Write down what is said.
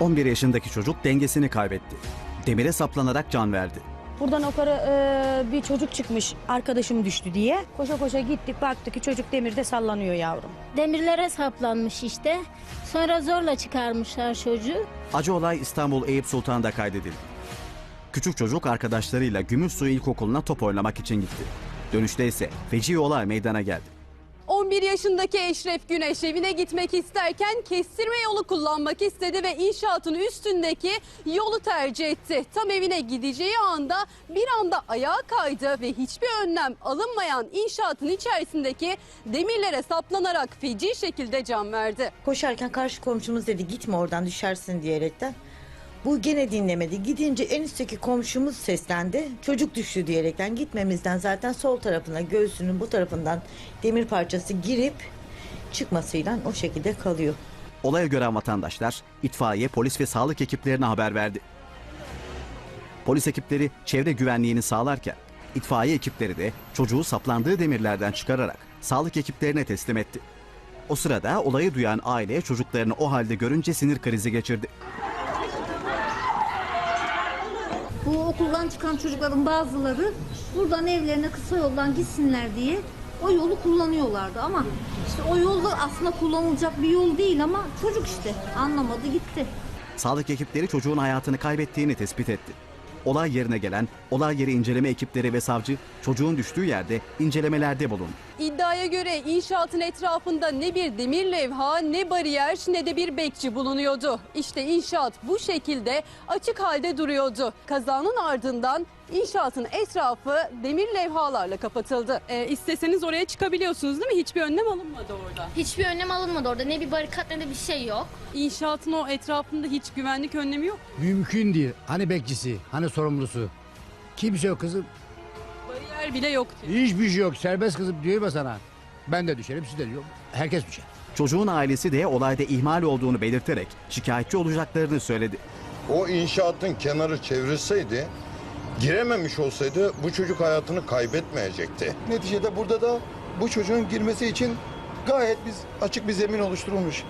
11 yaşındaki çocuk dengesini kaybetti. Demire saplanarak can verdi. Buradan yukarı e, bir çocuk çıkmış arkadaşım düştü diye. Koşa koşa gittik baktık ki çocuk demirde sallanıyor yavrum. Demirlere saplanmış işte. Sonra zorla çıkarmışlar çocuğu. Acı olay İstanbul Eyüp Sultan'da kaydedildi. Küçük çocuk arkadaşlarıyla Gümüşsuyu İlkokulu'na top oynamak için gitti. Dönüşte ise feci olay meydana geldi. 11 yaşındaki Eşref Güneş evine gitmek isterken kestirme yolu kullanmak istedi ve inşaatın üstündeki yolu tercih etti. Tam evine gideceği anda bir anda ayağa kaydı ve hiçbir önlem alınmayan inşaatın içerisindeki demirlere saplanarak feci şekilde can verdi. Koşarken karşı komşumuz dedi gitme oradan düşersin diyerekten. Bu gene dinlemedi. Gidince en üstteki komşumuz seslendi. Çocuk düştü diyerekten gitmemizden zaten sol tarafına göğsünün bu tarafından demir parçası girip çıkmasıyla o şekilde kalıyor. Olayı gören vatandaşlar itfaiye, polis ve sağlık ekiplerine haber verdi. Polis ekipleri çevre güvenliğini sağlarken itfaiye ekipleri de çocuğu saplandığı demirlerden çıkararak sağlık ekiplerine teslim etti. O sırada olayı duyan aile çocuklarını o halde görünce sinir krizi geçirdi. Bu okuldan çıkan çocukların bazıları buradan evlerine kısa yoldan gitsinler diye o yolu kullanıyorlardı ama işte o yol da aslında kullanılacak bir yol değil ama çocuk işte anlamadı gitti. Sağlık ekipleri çocuğun hayatını kaybettiğini tespit etti. Olay yerine gelen olay yeri inceleme ekipleri ve savcı çocuğun düştüğü yerde incelemelerde bulundu. İddiaya göre inşaatın etrafında ne bir demir levha ne bariyer ne de bir bekçi bulunuyordu. İşte inşaat bu şekilde açık halde duruyordu. Kazanın ardından inşaatın etrafı demir levhalarla kapatıldı. E, isteseniz oraya çıkabiliyorsunuz değil mi? Hiçbir önlem alınmadı orada. Hiçbir önlem alınmadı orada. Ne bir barikat ne de bir şey yok. İnşaatın o etrafında hiç güvenlik önlemi yok. Mümkün değil. Hani bekçisi, hani sorumlusu. Kimse yok kızım. Bariyer bile yok diyor. Hiçbir şey yok. Serbest kızım diyor mu sana? Ben de düşerim, siz de diyor. Herkes düşer. Çocuğun ailesi de olayda ihmal olduğunu belirterek şikayetçi olacaklarını söyledi. O inşaatın kenarı çevrilseydi, girememiş olsaydı bu çocuk hayatını kaybetmeyecekti. Neticede burada da bu çocuğun girmesi için gayet biz açık bir zemin oluşturulmuş.